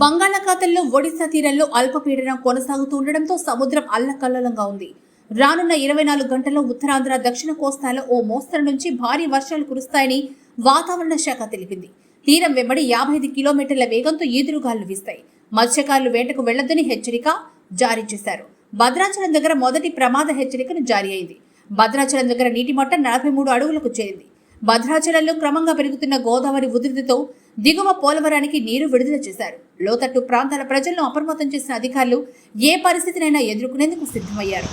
బంగాళాఖాతంలో ఒడిశా తీరంలో అల్పపీడనం కొనసాగుతూ ఉండడంతో సముద్రం అల్లకల్లోలంగా ఉంది. రానున్న ఇరవై నాలుగు గంటల్లో ఉత్తరాంధ్ర దక్షిణ కోస్తాలో ఓ మోస్తరు నుంచి భారీ వర్షాలు కురుస్తాయని వాతావరణ శాఖ తెలిపింది. తీరం వెంబడి యాభై ఐదు కిలోమీటర్ల వేగంతో ఈదురుగాలు వీస్తాయి. మత్స్యకారులు వేటకు వెళ్ళొద్దని హెచ్చరిక జారీ చేశారు. భద్రాచలం దగ్గర మొదటి ప్రమాద హెచ్చరికను జారీ అయింది. భద్రాచలం దగ్గర నీటి మట్టం నలభై మూడు అడుగులకు చేరింది. భద్రాచలంలో క్రమంగా పెరుగుతున్న గోదావరి ఉధృతితో దిగువ పోలవరానికి నీరు విడుదల చేశారు. లోతట్టు ప్రాంతాల ప్రజలను అప్రమత్తం చేసిన అధికారులు ఏ పరిస్థితినైనా ఎదుర్కొనేందుకు సిద్ధమయ్యారు.